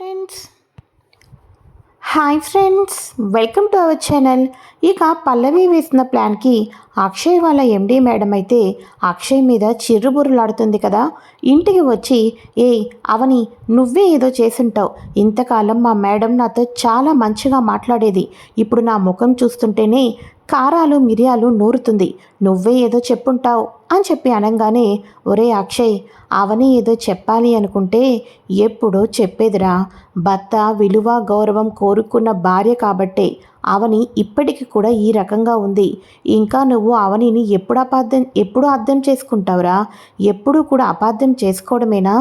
Friends hi friends welcome to our channel ఇక పల్లవి వేసిన ప్లాన్కి అక్షయ్ వాళ్ళ ఎండీ మేడం అయితే అక్షయ్ మీద చిర్రుబుర్రులాడుతుంది కదా. ఇంటికి వచ్చి ఏ అవని నువ్వే ఏదో చేసుంటావు. ఇంతకాలం మా మేడం నాతో చాలా మంచిగా మాట్లాడేది. ఇప్పుడు నా ముఖం చూస్తుంటేనే కారాలు మిరియాలు నూరుతుంది. నువ్వే ఏదో చెప్పుంటావు అని చెప్పి అనగానే ఒరే అక్షయ్ అవని ఏదో చెప్పాలి అనుకుంటే ఎప్పుడో చెప్పేదిరా. భర్త విలువ గౌరవం కోరుకున్న భార్య కాబట్టే అవని ఇప్పటికి కూడా ఈ రకంగా ఉంది. ఇంకా నువ్వు అవనిని ఎప్పుడు అపార్థం ఎప్పుడు అర్థం చేసుకుంటావురా? ఎప్పుడూ కూడా అపార్థం చేసుకోవడమేనా?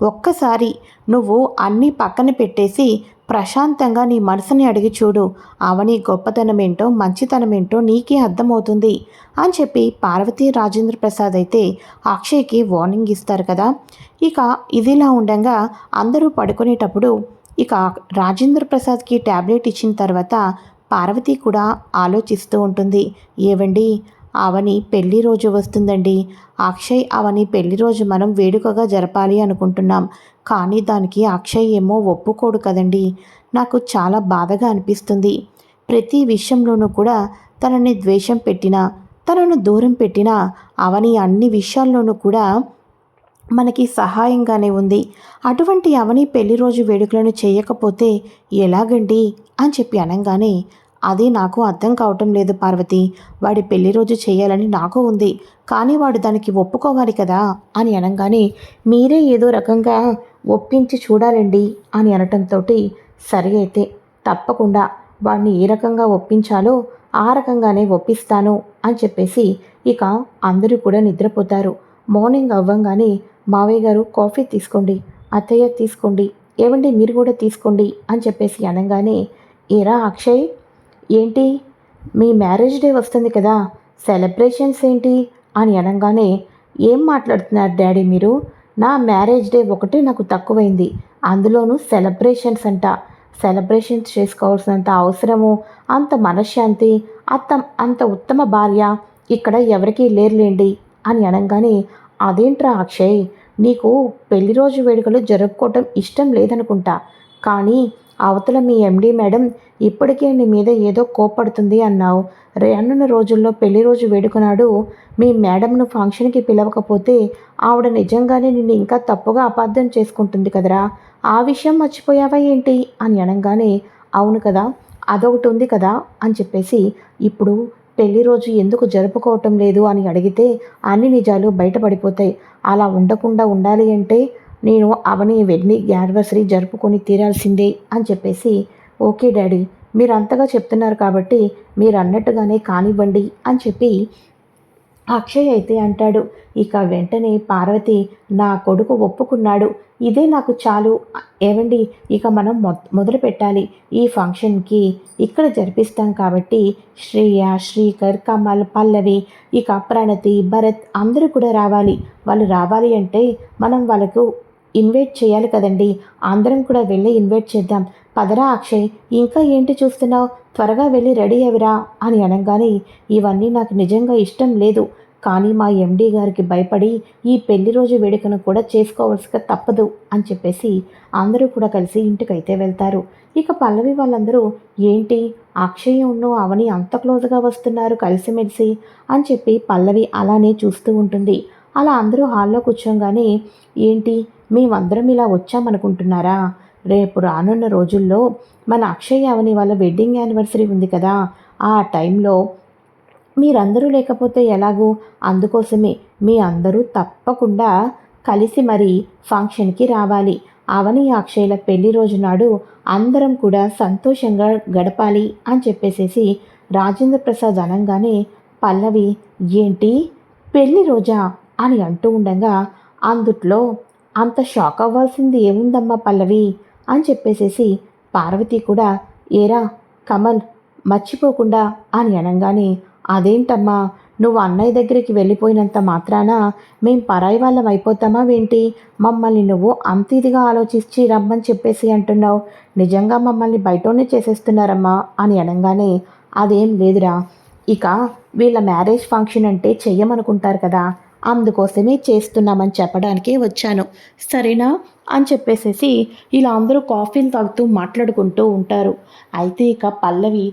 ఒక్కసారి నువ్వు అన్నీ పక్కన పెట్టేసి ప్రశాంతంగా నీ మనసుని అడిగి చూడు. అవని గొప్పతనం ఏంటో మంచితనం ఏంటో నీకే అర్థమవుతుంది అని చెప్పి పార్వతీ రాజేంద్ర ప్రసాద్ అయితే అక్షయ్కి వార్నింగ్ ఇస్తారు కదా. ఇక ఇదిలా ఉండగా అందరూ పడుకునేటప్పుడు ఇక రాజేంద్ర ప్రసాద్కి ట్యాబ్లెట్ ఇచ్చిన తర్వాత పార్వతి కూడా ఆలోచిస్తూ ఉంటుంది. ఏవండి? అవని పెళ్ళి రోజు వస్తుందండి. అక్షయ్ అవని పెళ్ళి రోజు మనం వేడుకగా జరపాలి అనుకుంటున్నాం. కానీ దానికి అక్షయ్ ఏమో ఒప్పుకోడు కదండి. నాకు చాలా బాధగా అనిపిస్తుంది. ప్రతి విషయంలోనూ కూడా తనని ద్వేషం పెట్టినా తనను దూరం పెట్టినా అవని అన్ని విషయాల్లోనూ కూడా మనకి సహాయంగానే ఉంది. అటువంటి అవని పెళ్ళి రోజు వేడుకలను చేయకపోతే ఎలాగండి? అని చెప్పి అనగానే అది నాకు అర్థం కావటం లేదు పార్వతి. వాడి పెళ్ళి రోజు చేయాలని నాకు ఉంది. కానీ వాడు దానికి ఒప్పుకోవాలి కదా? అని అనగానే మీరే ఏదో రకంగా ఒప్పించి చూడాలండి అని అనటంతో సరి అయితే తప్పకుండా వాడిని ఏ రకంగా ఒప్పించాలో ఆ రకంగానే ఒప్పిస్తాను అని చెప్పేసి ఇక అందరూ కూడా నిద్రపోతారు. మార్నింగ్ అవ్వంగానే మావయ్య గారు కాఫీ తీసుకోండి అత్తయ్య తీసుకోండి ఏమండి మీరు కూడా తీసుకోండి అని చెప్పేసి అనగానే ఏరా అక్షయ్? ఏంటి? మీ మ్యారేజ్ డే వస్తుంది కదా సెలబ్రేషన్స్ ఏంటి? అని అనగానే ఏం మాట్లాడుతున్నారు డాడీ మీరు? నా మ్యారేజ్ డే ఒకటే నాకు తక్కువైంది. అందులోనూ సెలబ్రేషన్స్ అంట. సెలబ్రేషన్స్ చేసుకోవాల్సినంత అవసరము అంత మనశ్శాంతి అంత అంత ఉత్తమ భార్య ఇక్కడ ఎవరికీ లేరులేండి అని అనగానే అదేంట్రా అక్షయ్ నీకు పెళ్ళి రోజు వేడుకలు జరుపుకోవటం ఇష్టం లేదనుకుంటా. కానీ అవతల మీ ఎండీ మేడం ఇప్పటికే నీ మీద ఏదో కోపడుతుంది అన్నావు. రానున్న రోజుల్లో పెళ్ళి రోజు వేడుకున్నాడు. మీ మేడంను ఫంక్షన్కి పిలవకపోతే ఆవిడ నిజంగానే నిన్ను ఇంకా తప్పుగా అపార్థం చేసుకుంటుంది కదరా. ఆ విషయం మర్చిపోయావా ఏంటి? అని అనగానే అవును కదా అదొకటి ఉంది కదా అని చెప్పేసి ఇప్పుడు పెళ్ళి రోజు ఎందుకు జరుపుకోవటం లేదు అని అడిగితే అన్ని నిజాలు బయటపడిపోతాయి. అలా ఉండకుండా ఉండాలి అంటే నేను అవని వెడ్ని యానివర్సరీ జరుపుకొని తీరాల్సిందే అని చెప్పేసి ఓకే డాడీ మీరు అంతగా చెప్తున్నారు కాబట్టి మీరు అన్నట్టుగానే కానివ్వండి అని చెప్పి అక్షయ్ అయితే అంటాడు. ఇక వెంటనే పార్వతి నా కొడుకు ఒప్పుకున్నాడు. ఇదే నాకు చాలు. ఏవండి ఇక మనం మొ మొదలు పెట్టాలి. ఈ ఫంక్షన్కి ఇక్కడ జరిపిస్తాం కాబట్టి శ్రేయ శ్రీకర్ కమల్ పల్లవి ఇక ప్రణతి భరత్ అందరూ కూడా రావాలి. వాళ్ళు రావాలి అంటే మనం వాళ్ళకు ఇన్వైట్ చేయాలి కదండి. అందరం కూడా వెళ్ళి ఇన్వైట్ చేద్దాం. పదరా అక్షయ్ ఇంకా ఏంటి చూస్తున్నావు? త్వరగా వెళ్ళి రెడీ అవిరా అని అనగానే ఇవన్నీ నాకు నిజంగా ఇష్టం లేదు. కానీ మా ఎండీ గారికి భయపడి ఈ పెళ్ళి రోజు వేడుకను కూడా చేసుకోవాల్సిగా తప్పదు అని చెప్పేసి అందరూ కూడా కలిసి ఇంటికైతే వెళ్తారు. ఇక పల్లవి వాళ్ళందరూ ఏంటి? అక్షయ్ను అవని అంత క్లోజ్గా వస్తున్నారు కలిసిమెలిసి అని చెప్పి పల్లవి అలానే చూస్తూ ఉంటుంది. అలా అందరూ హాల్లో కూర్చోగానే ఏంటి? మేమందరం ఇలా వచ్చామనుకుంటున్నారా? రేపు రానున్న రోజుల్లో మన అక్షయ్ అవని వాళ్ళ వెడ్డింగ్ యానివర్సరీ ఉంది కదా ఆ టైంలో మీరందరూ లేకపోతే ఎలాగూ? అందుకోసమే మీ అందరూ తప్పకుండా కలిసి మరి ఫంక్షన్కి రావాలి. అవని అక్షయ్ల పెళ్ళి రోజు నాడు అందరం కూడా సంతోషంగా గడపాలి అని చెప్పేసేసి రాజేంద్ర ప్రసాద్ అనగానే పల్లవి ఏంటి? పెళ్ళి రోజా? అని అంటూ ఉండగా అందుట్లో అంత షాక్ అవ్వాల్సింది ఏముందమ్మా పల్లవి? అని చెప్పేసేసి పార్వతి కూడా ఏరా కమల్ మర్చిపోకుండా అని అనగానే అదేంటమ్మా నువ్వు అన్నయ్య దగ్గరికి వెళ్ళిపోయినంత మాత్రాన మేం పరాయి వాళ్ళం అయిపోతామా ఏంటి మమ్మల్ని నువ్వు అంత ఇదిగా ఆలోచించి రమ్మని చెప్పేసి అంటున్నావు. నిజంగా మమ్మల్ని బయటనే చేసేస్తున్నారమ్మా అని అనగానే అదేం లేదురా. ఇక వీళ్ళ మ్యారేజ్ ఫంక్షన్ అంటే చెయ్యమనుకుంటారు కదా. అందుకోసమే చేస్తున్నామని చెప్పడానికి వచ్చాను. సరేనా? అని చెప్పేసేసి ఇలా అందరూ కాఫీలు తాగుతూ మాట్లాడుకుంటూ ఉంటారు. అయితే ఇక పల్లవి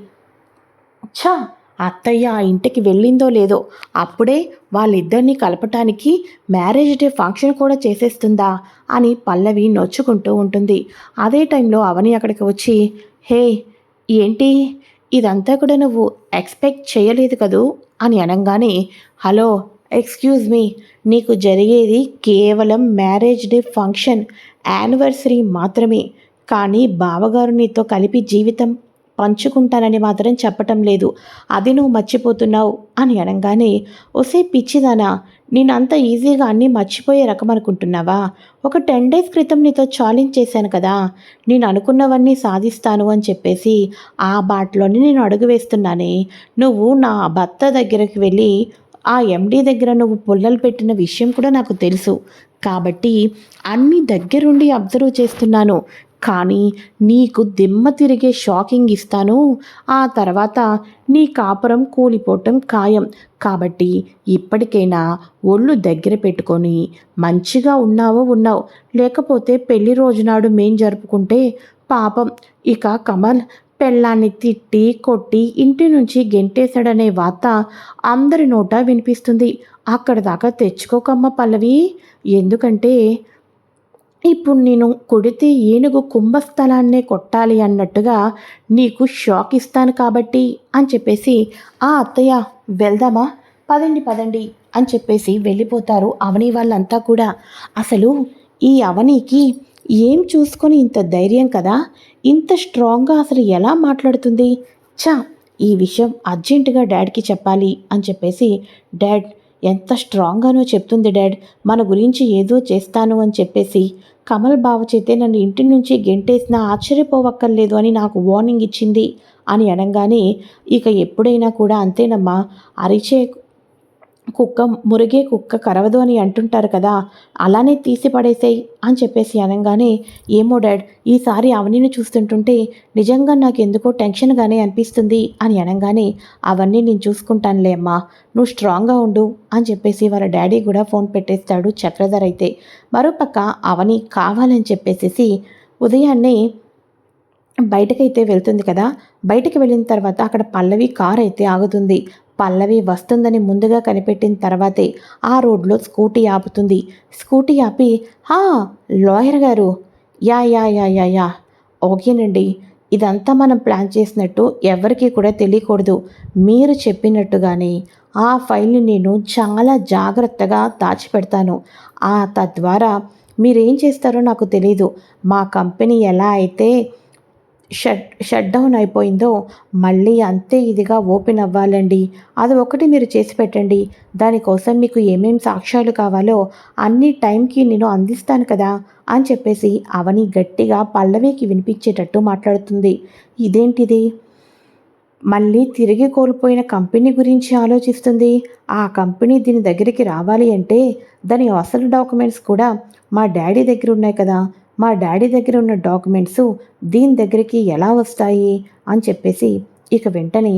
ఛా అత్తయ్య ఆ ఇంటికి వెళ్ళిందో లేదో అప్పుడే వాళ్ళిద్దరినీ కలపటానికి మ్యారేజ్ డే ఫంక్షన్ కూడా చేసేస్తుందా? అని పల్లవి నొచ్చుకుంటూ ఉంటుంది. అదే టైంలో అవని అక్కడికి వచ్చి హే ఏంటి? ఇదంతా కూడా నువ్వు ఎక్స్పెక్ట్ చేయలేదు కదూ? అని అనగానే హలో ఎక్స్క్యూజ్ మీ నీకు జరిగేది కేవలం మ్యారేజ్ డే ఫంక్షన్ యానివర్సరీ మాత్రమే. కానీ బావగారు నీతో కలిపి జీవితం పంచుకుంటానని మాత్రం చెప్పటం లేదు. అది నువ్వు మర్చిపోతున్నావు అని అనగానే ఒసే పిచ్చిదానా నేను అంత ఈజీగా అన్నీ మర్చిపోయే రకం అనుకుంటున్నావా? ఒక టెన్ డేస్ క్రితం నీతో ఛాలెంజ్ చేశాను కదా. నేను అనుకున్నవన్నీ సాధిస్తాను అని చెప్పేసి ఆ బాటలోనే నేను అడుగు వేస్తున్నానే. నువ్వు నా భర్త దగ్గరికి వెళ్ళి ఆ ఎండీ దగ్గర నువ్వు పుల్లలు పెట్టిన విషయం కూడా నాకు తెలుసు. కాబట్టి అన్ని దగ్గరుండి అబ్జర్వ్ చేస్తున్నాను. కానీ నీకు దిమ్మ తిరిగే షాకింగ్ ఇస్తాను. ఆ తర్వాత నీ కాపురం కూలిపోవటం ఖాయం. కాబట్టి ఇప్పటికైనా ఒళ్ళు దగ్గర పెట్టుకొని మంచిగా ఉన్నావో ఉన్నావు. లేకపోతే పెళ్ళి రోజునాడు మేం జరుపుకుంటే పాపం. ఇక కమల్ పెళ్ళాన్ని తిట్టి కొట్టి ఇంటి నుంచి గెంటేశాడనే వార్త అందరి నోట వినిపిస్తుంది. అక్కడ దాకా తెచ్చుకోకమ్మ పల్లవి. ఎందుకంటే ఇప్పుడు నేను కొడితే ఏనుగు కుంభస్థలాన్నే కొట్టాలి అన్నట్టుగా నీకు షాక్ ఇస్తాను కాబట్టి అని చెప్పేసి ఆ అత్తయ్య వెళ్దామా? పదండి పదండి అని చెప్పేసి వెళ్ళిపోతారు అవని వాళ్ళంతా కూడా. అసలు ఈ అవనికి ఏం చూసుకొని ఇంత ధైర్యం కదా? ఇంత స్ట్రాంగ్గా అసలు ఎలా మాట్లాడుతుంది? చా ఈ విషయం అర్జెంటుగా డాడ్కి చెప్పాలి అని చెప్పేసి డాడ్ ఎంత స్ట్రాంగ్గానో చెప్తుంది డాడ్. మన గురించి ఏదో చేస్తాను అని చెప్పేసి కమల్ బావ చేతే నన్ను ఇంటి నుంచి గెంటేసినా ఆశ్చర్యపోవక్కర్లేదు అని నాకు వార్నింగ్ ఇచ్చింది అని అనగానే ఇక ఎప్పుడైనా కూడా అంతేనమ్మా. అరిచే కుక్క మురిగే కుక్క కరవదు అని అంటుంటారు కదా అలానే తీసి పడేసేయి అని చెప్పేసి అనగానే ఏమో డాడ్ ఈసారి అవనిని చూస్తుంటుంటే నిజంగా నాకు ఎందుకో టెన్షన్గానే అనిపిస్తుంది అని అనగానే అవన్నీ నేను చూసుకుంటానులే అమ్మా నువ్వు స్ట్రాంగ్గా ఉండు అని చెప్పేసి వాళ్ళ డాడీ కూడా ఫోన్ పెట్టేస్తాడు చక్రధర్ అయితే. మరోపక్క అవని కావాలని చెప్పేసేసి ఉదయాన్నే బయటకైతే వెళ్తుంది కదా బయటకు వెళ్ళిన తర్వాత అక్కడ పల్లవి కార్ అయితే ఆగుతుంది. పల్లవి వస్తుందని ముందుగా కనిపెట్టిన తర్వాతే ఆ రోడ్లో స్కూటీ ఆపుతుంది. స్కూటీ ఆపి హా లాయర్ గారు. Ya ya ya ya ya. ఓకేనండి. ఇదంతా మనం ప్లాన్ చేసినట్టు ఎవరికీ కూడా తెలియకూడదు. మీరు చెప్పినట్టుగానే ఆ ఫైల్ని నేను చాలా జాగ్రత్తగా దాచిపెడతాను. ఆ తద్వారా మీరేం చేస్తారో నాకు తెలీదు. మా కంపెనీ ఎలా అయితే షట్ షట్ డౌన్ అయిపోయిందో మళ్ళీ అంతే ఇదిగా ఓపెన్ అవ్వాలండి. అది ఒకటి మీరు చేసి పెట్టండి. దానికోసం మీకు ఏమేం సాక్ష్యాలు కావాలో అన్ని టైంకి నేను అందిస్తాను కదా అని చెప్పేసి అవని గట్టిగా పల్లవికి వినిపించేటట్టు మాట్లాడుతుంది. ఇదేంటిది? మళ్ళీ తిరిగి కోల్పోయిన కంపెనీ గురించి ఆలోచిస్తుంది. ఆ కంపెనీ దీని దగ్గరికి రావాలి అంటే దాని అసలు డాక్యుమెంట్స్ కూడా మా డాడీ దగ్గర ఉన్నాయి కదా. మా డాడీ దగ్గర ఉన్న డాక్యుమెంట్స్ దీని దగ్గరికి ఎలా వస్తాయి అని చెప్పేసి ఇక వెంటనే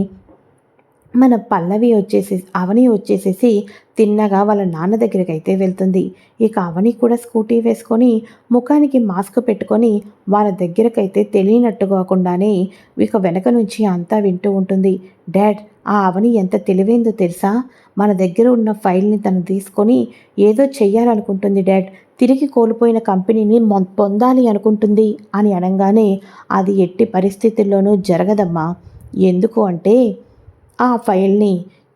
మన పల్లవి వచ్చేసి అవని వచ్చేసేసి తిన్నగా వాళ్ళ నాన్న దగ్గరికి అయితే వెళ్తుంది. ఇక అవని కూడా స్కూటీ వేసుకొని ముఖానికి మాస్క్ పెట్టుకొని వాళ్ళ దగ్గరకైతే తెలియనట్టు కాకుండానే ఇక వెనక నుంచి అంతా వింటూ ఉంటుంది. డాడ్ ఆ అవని ఎంత తెలివైందో తెలుసా? మన దగ్గర ఉన్న ఫైల్ని తను తీసుకొని ఏదో చెయ్యాలనుకుంటుంది డాడ్. తిరిగి కోల్పోయిన కంపెనీని పొందాలి అనుకుంటుంది అని అనగానే అది ఎట్టి పరిస్థితుల్లోనూ జరగదమ్మా. ఎందుకు అంటే ఆ ఫైల్ని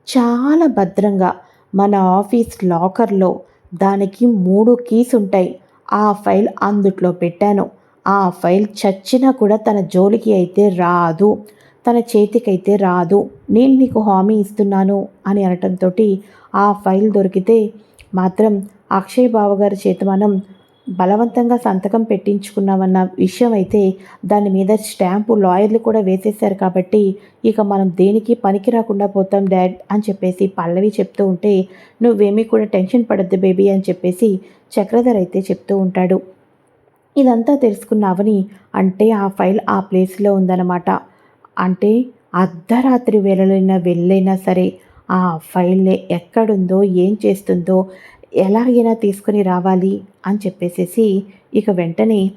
చాలా భద్రంగా మన ఆఫీస్ లాకర్లో దానికి మూడు కీస్ ఉంటాయి. ఆ ఫైల్ అందుట్లో పెట్టాను. ఆ ఫైల్ చచ్చినా కూడా తన జోలికి అయితే రాదు. తన చేతికైతే రాదు. నేను నీకు హామీ ఇస్తున్నాను అని అనటంతో ఆ ఫైల్ దొరికితే మాత్రం అక్షయ్ బావగారి చేత మనం బలవంతంగా సంతకం పెట్టించుకున్నామన్న విషయం అయితే దాని మీద స్టాంపు లాయర్లు కూడా వేసేశారు కాబట్టి ఇక మనం దేనికి పనికి రాకుండా పోతాం డాడ్ అని చెప్పేసి పల్లవి చెప్తూ ఉంటే నువ్వేమీ కూడా టెన్షన్ పడద్దు బేబీ అని చెప్పేసి చక్రధర్ అయితే చెప్తూ ఉంటాడు. ఇదంతా తెలుసుకున్నావని అంటే ఆ ఫైల్ ఆ ప్లేస్లో ఉందన్నమాట. అంటే అర్ధరాత్రి వేళలైనా వెళ్ళైనా సరే ఆ ఫైల్ని ఎక్కడుందో ఏం చేస్తుందో ఎలాగైనా తీసుకుని రావాలి అని చెప్పేసేసి ఇక వెంటనే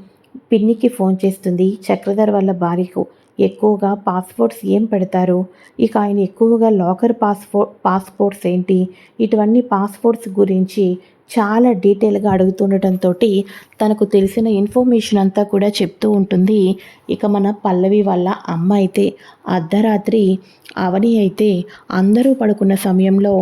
పిన్నికి ఫోన్ చేస్తుంది. చక్రధర్ వాళ్ళ భార్యకు ఎక్కువగా పాస్పోర్ట్స్ ఏం పెడతారు? ఇక ఆయన ఎక్కువగా లాకర్ పాస్పో పాస్పోర్ట్స్ ఏంటి? ఇటువంటి పాస్పోర్ట్స్ గురించి చాలా డీటెయిల్గా అడుగుతుండటంతో తనకు తెలిసిన ఇన్ఫర్మేషన్ అంతా కూడా చెప్తూ ఉంటుంది. ఇక మన పల్లవి వాళ్ళ అమ్మ అయితే అర్ధరాత్రి అవని అయితే అందరూ పడుకున్న సమయంలో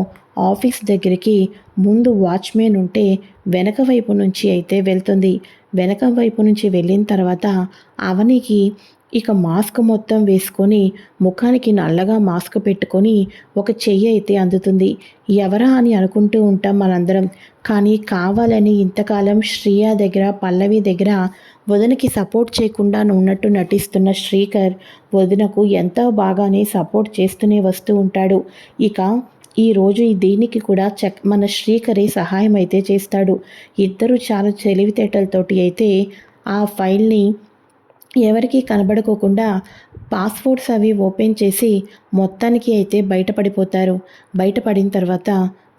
ఆఫీస్ దగ్గరికి ముందు వాచ్మెన్ ఉంటే వెనక వైపు నుంచి అయితే వెళ్తుంది. వెనక వైపు నుంచి వెళ్ళిన తర్వాత అవనికి ఇక మాస్క్ మొత్తం వేసుకొని ముఖానికి నల్లగా మాస్క్ పెట్టుకొని ఒక చెయ్యి అయితే అందుతుంది. ఎవరా అని అనుకుంటూ ఉంటాం మనందరం. కానీ కావాలని ఇంతకాలం శ్రీయ దగ్గర పల్లవి దగ్గర వదినకి సపోర్ట్ చేయకుండా ఉన్నట్టు నటిస్తున్న శ్రీకర్ వదినకు ఎంతో బాగానే సపోర్ట్ చేస్తూనే వస్తూ ఉంటాడు. ఇక ఈరోజు దీనికి కూడా చక్ మన శ్రీకరే సహాయం అయితే చేస్తాడు. ఇద్దరు చాలా తెలివితేటలతోటి అయితే ఆ ఫైల్ని ఎవరికీ కనబడుకోకుండా పాస్పోర్ట్స్ అవి ఓపెన్ చేసి మొత్తానికి అయితే బయటపడిపోతారు. బయటపడిన తర్వాత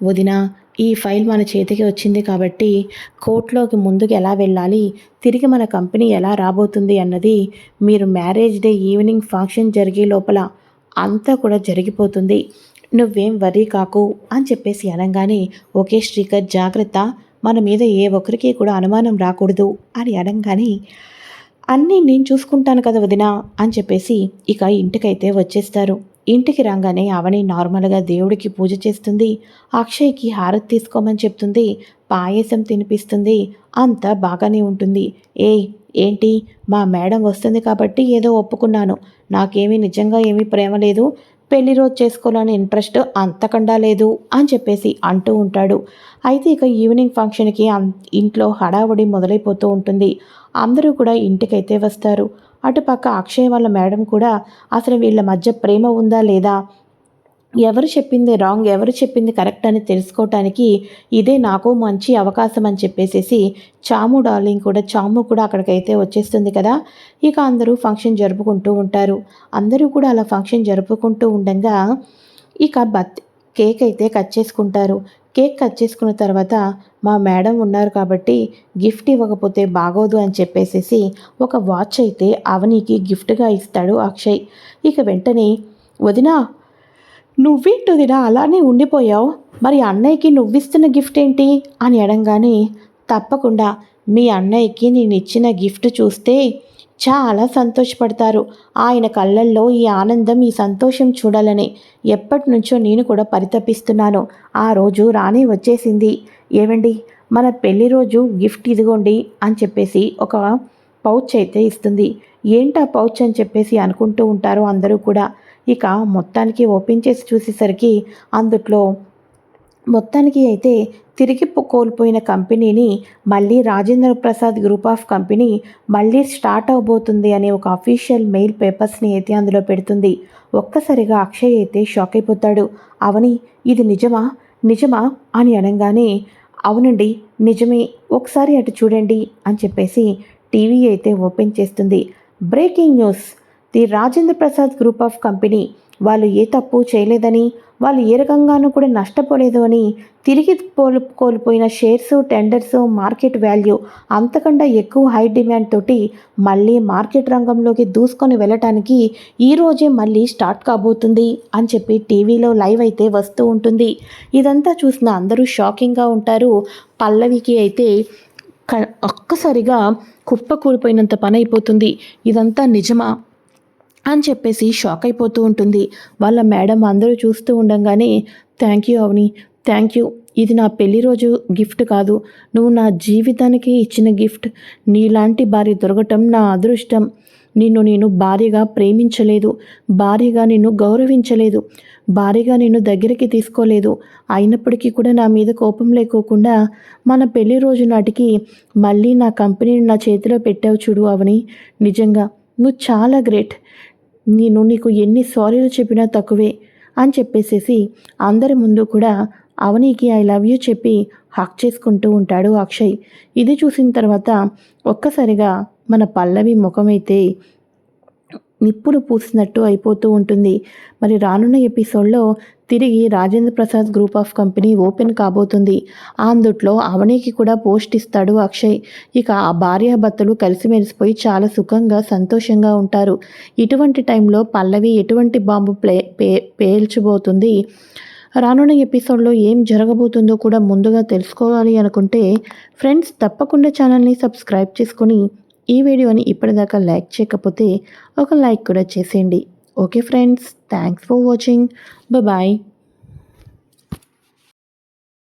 వదిన ఈ ఫైల్ మన చేతికి వచ్చింది కాబట్టి కోర్టులోకి ముందుకు ఎలా వెళ్ళాలి తిరిగి మన కంపెనీ ఎలా రాబోతుంది అన్నది మీరు మ్యారేజ్ డే ఈవినింగ్ ఫంక్షన్ జరిగే లోపల అంతా కూడా జరిగిపోతుంది. నువ్వేం వరీ కాకు అని చెప్పేసి అనగానే ఒకే శ్రీకర్ జాగ్రత్త. మన మీద ఏ ఒక్కరికి కూడా అనుమానం రాకూడదు అని అనగానే అన్నీ నేను చూసుకుంటాను కదా వదినా అని చెప్పేసి ఇక ఇంటికైతే వచ్చేస్తారు. ఇంటికి రాగానే అవని నార్మల్గా దేవుడికి పూజ చేస్తుంది. అక్షయ్కి హారతి తీసుకోమని చెప్తుంది. పాయసం తినిపిస్తుంది. అంతా బాగానే ఉంటుంది. ఏ ఏంటి? మా మేడం వస్తుంది కాబట్టి ఏదో ఒప్పుకున్నాను. నాకేమీ నిజంగా ఏమీ ప్రేమ లేదు. పెళ్ళి రోజు చేసుకోవాలని ఇంట్రెస్ట్ అంతకండా లేదు అని చెప్పేసి అంటూ ఉంటాడు. అయితే ఇక ఈవినింగ్ ఫంక్షన్కి ఇంట్లో హడావుడి మొదలైపోతూ ఉంటుంది. అందరూ కూడా ఇంటికైతే వస్తారు. అటుపక్క అక్షయ్ వాళ్ళ మేడం కూడా అసలు వీళ్ళ మధ్య ప్రేమ ఉందా లేదా? ఎవరు చెప్పింది రాంగ్ ఎవరు చెప్పింది కరెక్ట్ అని తెలుసుకోవటానికి ఇదే నాకు మంచి అవకాశం అని చెప్పేసేసి చాము డార్లింగ్ కూడా చాము కూడా అక్కడికైతే వచ్చేస్తుంది కదా. ఇక అందరూ ఫంక్షన్ జరుపుకుంటూ ఉంటారు. అందరూ కూడా అలా ఫంక్షన్ జరుపుకుంటూ ఉండగా ఇక బత్ కేక్ అయితే కట్ చేసుకుంటారు. కేక్ కట్ చేసుకున్న తర్వాత మా మేడం ఉన్నారు కాబట్టి గిఫ్ట్ ఇవ్వకపోతే బాగోదు అని చెప్పేసేసి ఒక వాచ్ అయితే అవనికి గిఫ్ట్గా ఇస్తాడు అక్షయ్. ఇక వెంటనే వదినా నువ్వేంటి వదినా అలానే ఉండిపోయావు? మరి అన్నయ్యకి నువ్విస్తున్న గిఫ్ట్ ఏంటి? అని అడగానే తప్పకుండా మీ అన్నయ్యకి నేను ఇచ్చిన గిఫ్ట్ చూస్తే చాలా సంతోషపడతారు. ఆయన కళ్ళల్లో ఈ ఆనందం ఈ సంతోషం చూడాలని ఎప్పటి నుంచో నేను కూడా పరితపిస్తున్నాను. ఆ రోజు రాణి వచ్చేసింది. ఏవండి మన పెళ్ళి రోజు గిఫ్ట్ ఇదిగోండి అని చెప్పేసి ఒక పౌచ్ అయితే ఇస్తుంది. ఏంటా పౌచ్ అని చెప్పేసి అనుకుంటూ ఉంటారు అందరూ కూడా. ఇక మొత్తానికి ఓపెన్ చేసి చూసేసరికి అందుట్లో మొత్తానికి అయితే తిరిగి కోల్పోయిన కంపెనీని మళ్ళీ Rajendra Prasad group of company మళ్ళీ స్టార్ట్ అవబోతుంది అనే ఒక అఫీషియల్ మెయిల్ పేపర్స్ని అయితే అందులో పెడుతుంది. ఒక్కసారిగా అక్షయ్ అయితే షాక్ అయిపోతాడు. అవని ఇది నిజమా? నిజమా? అని అనగానే అవునండి నిజమే. ఒకసారి అటు చూడండి అని చెప్పేసి టీవీ అయితే ఓపెన్ చేస్తుంది. Breaking news. The Rajendra Prasad group of company వాళ్ళు ఏ తప్పు చేయలేదని వాళ్ళు ఏ రకంగానూ కూడా నష్టపోలేదు అని తిరిగి కోల్ కోల్పోయిన షేర్స్ టెండర్స్ మార్కెట్ వాల్యూ అంతకంటే ఎక్కువ హై డిమాండ్ తోటి మళ్ళీ మార్కెట్ రంగంలోకి దూసుకొని వెళ్ళటానికి ఈరోజే మళ్ళీ స్టార్ట్ కాబోతుంది అని చెప్పి టీవీలో లైవ్ అయితే వస్తూ ఉంటుంది. ఇదంతా చూసిన అందరూ షాకింగ్గా ఉంటారు. పల్లవికి అయితే ఒక్కసారిగా కుప్ప కూలిపోయినంత పని అయిపోతుంది ఇదంతా నిజమా? అని చెప్పేసి షాక్ అయిపోతూ ఉంటుంది. వాళ్ళ మేడం అందరూ చూస్తూ ఉండగానే thank you Avani thank you ఇది నా పెళ్ళి రోజు గిఫ్ట్ కాదు. నువ్వు నా జీవితానికి ఇచ్చిన గిఫ్ట్. నీలాంటి భార్య దొరకటం నా అదృష్టం. నిన్ను నేను భార్యగా ప్రేమించలేదు. భార్యగా నిన్ను గౌరవించలేదు. భార్యగా నిన్ను దగ్గరికి తీసుకోలేదు. అయినప్పటికీ కూడా నా మీద కోపం లేకోకుండా మన పెళ్ళి రోజు నాటికి మళ్ళీ నా కంపెనీని నా చేతిలో పెట్టావు చూడు అవని నిజంగా నువ్వు చాలా గ్రేట్. నేను నీకు ఎన్ని సారీలు చెప్పినా తక్కువే అని చెప్పేసేసి అందరి ముందు కూడా అవనీకి ఐ లవ్ యూ చెప్పి హక్ చేసుకుంటూ ఉంటాడు అక్షయ్. ఇది చూసిన తర్వాత ఒక్కసారిగా మన పల్లవి ముఖమైతే నిప్పులు పూసినట్టు అయిపోతూ ఉంటుంది. మరి రానున్న ఎపిసోడ్లో తిరిగి Rajendra Prasad group of company open కాబోతుంది. అందుట్లో అవనీకి కూడా పోస్ట్ ఇస్తాడు అక్షయ్. ఇక ఆ భార్యాభర్తలు కలిసిమెలిసిపోయి చాలా సుఖంగా సంతోషంగా ఉంటారు. ఇటువంటి టైంలో పల్లవి ఎటువంటి బాంబు ప్లే పే పేల్చబోతుంది? రానున్న ఎపిసోడ్లో ఏం జరగబోతుందో కూడా ముందుగా తెలుసుకోవాలి అనుకుంటే ఫ్రెండ్స్ తప్పకుండా ఛానల్ని సబ్స్క్రైబ్ చేసుకొని ఈ వీడియోని ఇప్పటిదాకా లైక్ చేయకపోతే ఒక లైక్ కూడా చేసేయండి. Okay friends, thanks for watching. Bye-bye.